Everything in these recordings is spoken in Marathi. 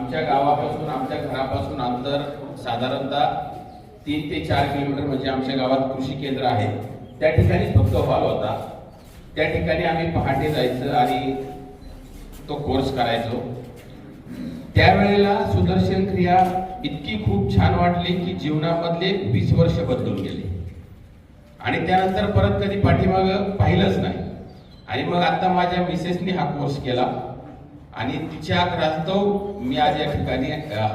आमच्या गावापासून आमच्या घरापासून अंतर साधारणतः तीन ते चार किलोमीटर म्हणजे आमच्या गावात कृषी केंद्र आहे. त्या ठिकाणी फक्त हॉल होता. त्या ठिकाणी आम्ही पहाटे जायचं आणि तो कोर्स करायचो. त्यावेळेला सुदर्शन क्रिया इतकी खूप छान वाटली की जीवनामधले वीस वर्ष बदलून गेले. आणि त्यानंतर परत कधी पाठीमाग पाहिलंच नाही. आणि मग आता माझ्या मिसेसनी हा कोर्स केला. आणि तिच्या आग्रहास्तव मी आज या ठिकाणी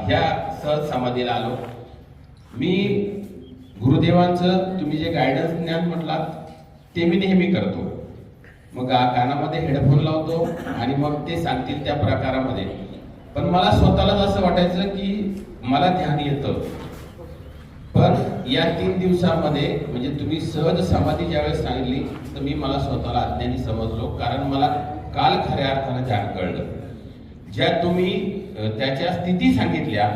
ह्या सहज समाधीला आलो. मी गुरुदेवांचं तुम्ही जे गायडन्स ज्ञान म्हटलात ते मी नेहमी करतो. मग कानामध्ये हेडफोन लावतो आणि मग ते सांगतील त्या प्रकारामध्ये. पण मला स्वतःलाच असं वाटायचं की मला ध्यान येतं. पण या तीन दिवसामध्ये म्हणजे तुम्ही सहज समाधी ज्यावेळेस सांगली तर मी मला स्वतःला अज्ञानी समजलो. कारण मला काल खऱ्या अर्थानं ध्यान कळलं. ज्या तुम्ही त्याच्या स्थिती सांगितल्या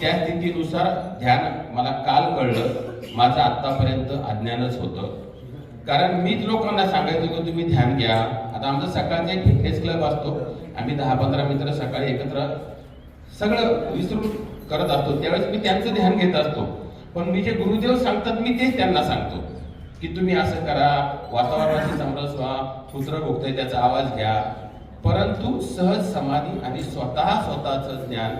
त्या स्थितीनुसार ध्यान मला काल कळलं. माझं आत्तापर्यंत अज्ञानच होतं. कारण मीच लोकांना सांगायचो की तुम्ही ध्यान घ्या. आता आमचा सकाळचा एक फिटनेस क्लब असतो. आम्ही दहा पंधरा मित्र सकाळी एकत्र सगळं विसरून करत असतो. त्यावेळेस मी त्यांचं ध्यान घेत असतो. पण मी जे गुरुदेव सांगतात मी तेच त्यांना सांगतो. की तुम्ही असं करा वातावरणाशी समरस व्हा कुत्र भोगतंय त्याचा आवाज घ्या. परंतु सहज समाधी आणि स्वतः स्वतःचं ज्ञान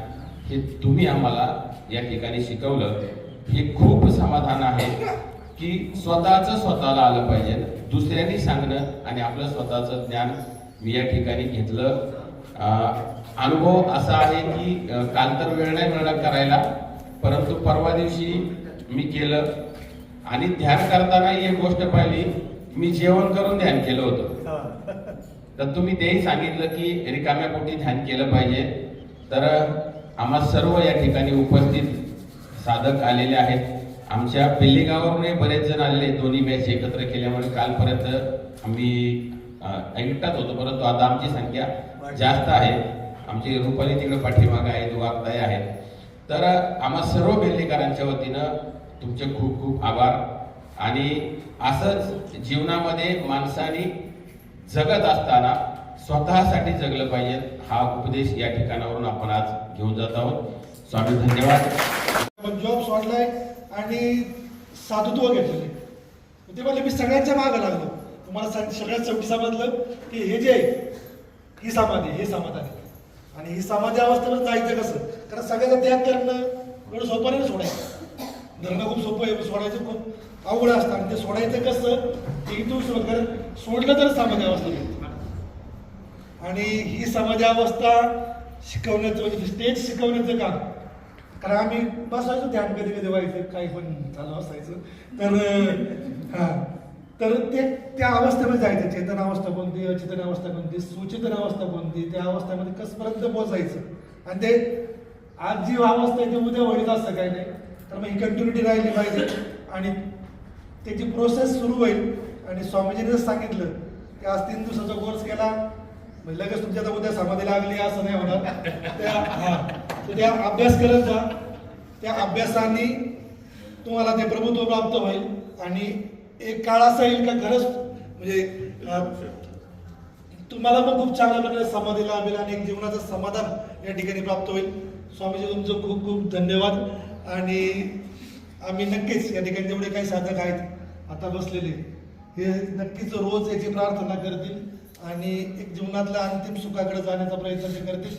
हे तुम्ही आम्हाला या ठिकाणी शिकवलं. हे खूप समाधान आहे की स्वतःचं स्वतःला आलं पाहिजे. दुसऱ्यांनी सांगणं आणि आपलं स्वतःचं ज्ञान मी या ठिकाणी घेतलं. अनुभव असा आहे की काल तर वेळ नाही मिळणार करायला परंतु परवा दिवशी मी केलं. आणि ध्यान करताना एक गोष्ट पाहिली मी जेवण करून ध्यान केलं होतं. तर तुम्ही तेही सांगितलं की रिकाम्या पोटी ध्यान केलं पाहिजे. तर आम्हा सर्व या ठिकाणी उपस्थित साधक आलेले आहेत. आमच्या पेल्लेगावरूनही बरेच जण आलेले दोन्ही बॅच एकत्र केल्यामुळे कालपर्यंत आम्ही एकटाच होतो परंतु आता आमची संख्या जास्त आहे. आमची रुपाली तिकडे पाठीमागं आहे वागताय आहेत. तर आम्हा सर्व बेल्लेकरांच्या वतीनं तुमचे खूप खूप आभार. आणि असंच जीवनामध्ये माणसाने जगत असताना स्वतःसाठी जगलं पाहिजे हा उपदेश या ठिकाणावरून आपण आज घेऊन जात आहोत. स्वामी धन्यवाद. पण जॉब सोडलाय आणि साधुत्व घेतलेले ते म्हणजे मी सगळ्यांच्या मागं लागलो. तुम्हाला सग- सगळ्यात शेवटी समजलं की हे जे आहे ही समाधी हे समाधान आहे. आणि ही समाधी अवस्थेवर जायचं कसं? कारण सगळ्याचा त्याग करणं एवढं सोपं नाही सोडायचं. धरणं खूप सोपं आहे सोडायचं खूप अवघड असतं. आणि ते सोडायचं कसं? ते इथून कारण सोडलं तर सामान्य अवस्था मिळते आणि ही समाज अवस्था शिकवण्याचं म्हणजे स्टेज शिकवण्याचं काम. कारण आम्ही बसायचो ध्यान कधी कधी व्हायचं काही पण चालू असायचं. तर हां. तर ते त्या अवस्थेमध्ये जायचं. चेतन अवस्था कोणती अचेतन अवस्था कोणती सुचेतन अवस्था कोणती त्या अवस्थेमध्ये कसपर्यंत पोहोचायचं? आणि ते आज जी अवस्था आहे ती उद्या होईल असं काही नाही. तर मग ही कंटिन्युटी राहिली पाहिजे. आणि त्याची प्रोसेस सुरू होईल. आणि स्वामीजीने जर सांगितलं की आज तीन दिवसाचा कोर्स केला. म्हणजे लगेच तुमच्या आता उद्या समाधी लागली असं नाही होणार. त्या तर त्या अभ्यास करत जा. त्या अभ्यासाने तुम्हाला ते प्रभुत्व प्राप्त होईल. आणि एक काळ असा येईल का खरंच म्हणजे तुम्हाला पण खूप चांगल्या प्रकारे समाधी लाभेल आणि एक जीवनाचं समाधान या ठिकाणी प्राप्त होईल. स्वामीजी तुमचं खूप खूप धन्यवाद. आणि आम्ही नक्कीच या ठिकाणी जेवढे काही साधक आहेत आता बसलेले हे नक्कीच रोज याची प्रार्थना करतील आणि एक जीवनातल्या अंतिम सुखाकडे जाण्याचा प्रयत्न ते करतील.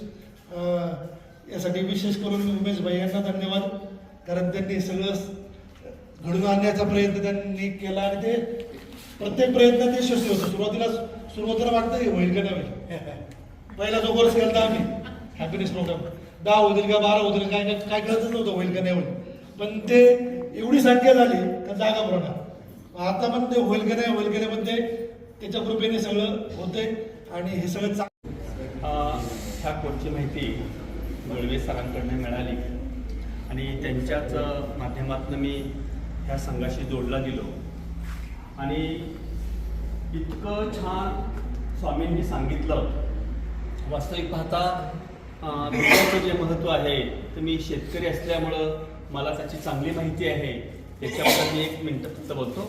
यासाठी विशेष करून उमेश भाई यांना धन्यवाद कारण त्यांनी सगळं घडून आणण्याचा प्रयत्न त्यांनी केला आणि ते प्रत्येक प्रयत्नात यशस्वी होतं सुरुवातीला सुरुवातीला वाटतं की होईल का नाही होईल. पहिला जो कोर्स केला आम्ही हॅपीनेस प्रोग्राम दहा होतील का बारा होतील काय काय काय कळतच नव्हतं होईल का नाही होईल. पण ते एवढी संख्या झाली का जागा भरणार आता पण ते होईल का नाही होईल का नाही पण ते त्याच्या कृपेने सगळं होते आणि हे सगळं चांगलं. ह्या कोर्सची माहिती गळवे सरांकडनं मिळाली? आणि त्यांच्याच माध्यमातून मी ह्या संघाशी जोडला गेलो. आणि इतकं छान स्वामींनी सांगितलं. वास्तविक पाहता अ, जे महत्त्व आहे तर मी शेतकरी असल्यामुळं मला त्याची चांगली माहिती आहे. त्याच्याबद्दल मी एक मिनटं फक्त बोलतो.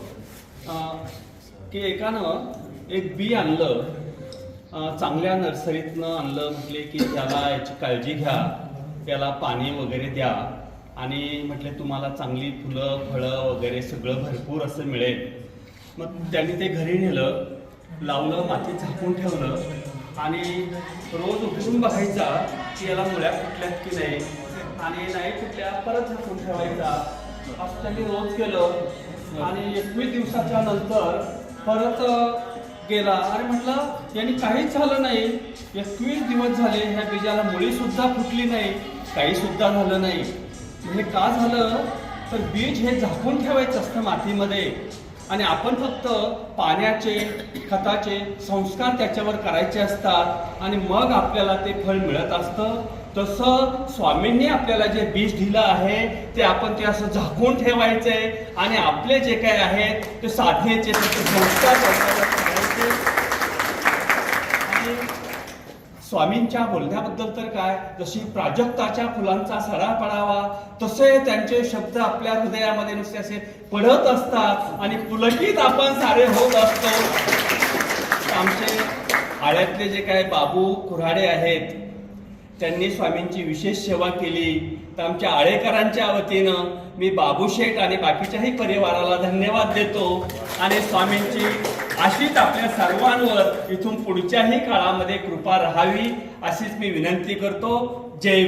की एकानं एक बी आणलं. चांगल्या नर्सरीतनं आणलं म्हटले की त्याला याची काळजी घ्या त्याला पाणी वगैरे द्या आणि म्हटले तुम्हाला चांगली फुलं फळं वगैरे सगळं भरपूर असं मिळेल. मग त्यांनी ते घरी नेलं लावलं माती झाकून ठेवलं. आणि रोज उठून बघायचा की याला मुळ्या फुटल्यात की नाही. आणि नाही फुटल्या परत झाकून ठेवायचा. असं त्यांनी रोज केलं आणि एकवीस दिवसाच्या नंतर परत गेला. आणि म्हटलं यांनी काहीच झालं नाही. एकवीस दिवस झाले ह्या बीजाला मुळी सुद्धा फुटली नाही. काही सुद्धा झालं नाही. हे का झालं? तर बीज हे झाकून ठेवायचं असतं मातीमध्ये. आणि आपण फक्त पाण्याचे खताचे संस्कार त्याच्यावर करायचे असतात आणि मग आपल्याला ते फळ मिळत असतं. तसं स्वामींनी आपल्याला जे बीज दिलं आहे ते आपण ते असं झाकून ठेवायचंय आणि आपले जे काही आहेत ते साधनेचे संस्कार करायचे. स्वामींच्या बोलण्याबद्दल तर काय? जशी प्राजक्ताच्या फुलांचा सडा पडावा तसे त्यांचे शब्द आपल्या हृदयामध्ये नुसते असे पडत असतात आणि पुलकित आपण सारे होत असतो. आमचे आळ्यातले जे काय बाबू कुऱ्हाडे आहेत त्यांनी स्वामींची विशेष सेवा केली. तर आमच्या आळेकरांच्या वतीनं मी बाबू शेठ आणि बाकीच्याही परिवाराला धन्यवाद देतो आणि स्वामींची अशीच आपल्या सर्वांवर इथून पुढच्याही काळामध्ये कृपा राहावी अशीच मी विनंती करतो. जय